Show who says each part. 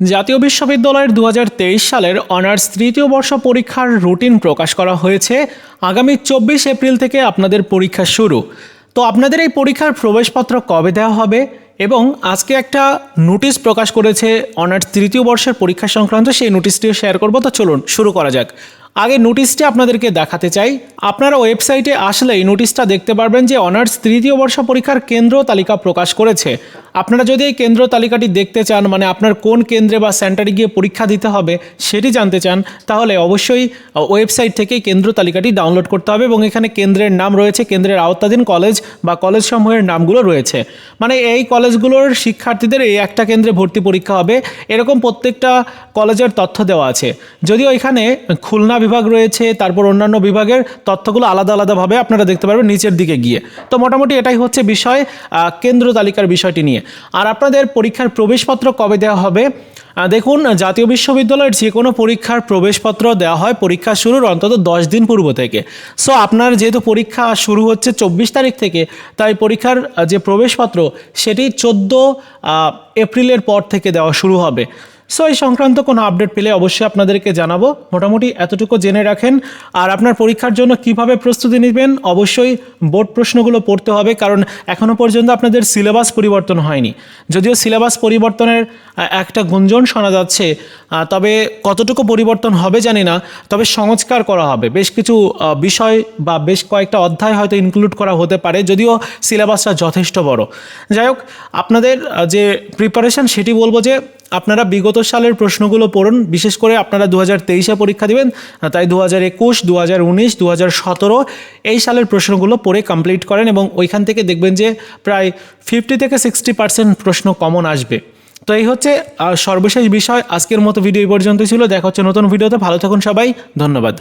Speaker 1: জাতীয় বিশ্ববিদ্যালয়ের দু হাজার তেইশ সালের অনার্স তৃতীয় বর্ষ পরীক্ষার রুটিন প্রকাশ করা হয়েছে। আগামী চব্বিশ এপ্রিল থেকে আপনাদের পরীক্ষা শুরু। তো আপনাদের এই পরীক্ষার প্রবেশপত্র কবে দেওয়া হবে এবং আজকে একটা নোটিশ প্রকাশ করেছে অনার্স তৃতীয় বর্ষের পরীক্ষা সংক্রান্ত, সেই নোটিশটিও শেয়ার করব। তো চলুন, শুরু করা যাক। আগে নোটিশটি আপনাদেরকে দেখাতে চাই। আপনারা ওয়েবসাইটে আসলে এই নোটিশটা দেখতে পারবেন যে অনার্স তৃতীয় বর্ষ পরীক্ষার কেন্দ্র তালিকা প্রকাশ করেছে। আপনারা যদি এই কেন্দ্র তালিকাটি দেখতে চান মানে আপনার কোন কেন্দ্রে বা সেন্টারে গিয়ে পরীক্ষা দিতে হবে সেটি জানতে চান, তাহলে অবশ্যই ওয়েবসাইট থেকে কেন্দ্র তালিকাটি ডাউনলোড করতে হবে এবং এখানে কেন্দ্রের নাম রয়েছে, কেন্দ্রের আওতাধীন কলেজ বা কলেজ সমূহের নামগুলো রয়েছে। মানে এই কলেজগুলোর শিক্ষার্থীদের এই একটা কেন্দ্রে ভর্তি পরীক্ষা হবে। এরকম প্রত্যেকটা কলেজের তথ্য দেওয়া আছে। যদিও এখানে খুলনা বিভাগ রয়েছে, তারপর অন্যান্য বিভাগের তথ্যগুলো আলাদা আলাদাভাবে আপনারা দেখতে পারবেন নিচের দিকে গিয়ে। তো মোটামুটি এটাই হচ্ছে বিষয় কেন্দ্র তালিকার বিষয়টি নিয়ে। আর আপনাদের পরীক্ষার প্রবেশপত্র কবে দেওয়া হবে? দেখুন, জাতীয় বিশ্ববিদ্যালয়ের যে কোনো পরীক্ষার প্রবেশপত্র দেওয়া হয় পরীক্ষা শুরুর অন্তত দশ দিন পূর্ব থেকে। সো আপনার যেহেতু পরীক্ষা শুরু হচ্ছে চব্বিশ তারিখ থেকে, তাই পরীক্ষার যে প্রবেশপত্র, সেটি চোদ্দ এপ্রিলের পর থেকে দেওয়া শুরু হবে। সো এই সংক্রান্ত কোনো আপডেট পেলে অবশ্যই আপনাদেরকে জানাব। মোটামুটি এতটুকু জেনে রাখেন। আর আপনার পরীক্ষার জন্য কীভাবে প্রস্তুতি নেবেন, অবশ্যই বোর্ড প্রশ্নগুলো পড়তে হবে, কারণ এখনও পর্যন্ত আপনাদের সিলেবাস পরিবর্তন হয়নি। যদিও সিলেবাস পরিবর্তনের একটা গুঞ্জন শোনা যাচ্ছে তবে কতটুকু পরিবর্তন হবে জানি না, তবে সংস্কার করা হবে। বেশ কিছু বিষয় বা বেশ কয়েকটা অধ্যায় হয়তো ইনক্লুড করা হতে পারে, যদিও সিলেবাসটা যথেষ্ট বড়। যাই হোক, আপনাদের যে প্রিপারেশন সেটি বলব যে আপনারা বিগত সালের প্রশ্নগুলো পড়ুন, বিশেষ করে আপনারা দু হাজার তেইশে পরীক্ষা দেবেন তাই দু হাজার একুশ দু হাজার উনিশ দু হাজার সতেরো, এই সালের প্রশ্নগুলো পড়ে কমপ্লিট করেন এবং ওইখান থেকে দেখবেন যে প্রায় ফিফটি থেকে সিক্সটি পার্সেন্ট প্রশ্ন কমন আসবে। তো এই হচ্ছে সর্বশেষ বিষয়। আজকের মতো ভিডিও এই পর্যন্ত ছিল। দেখা হচ্ছে নতুন ভিডিওতে ভালো থাকুন সবাই। ধন্যবাদ।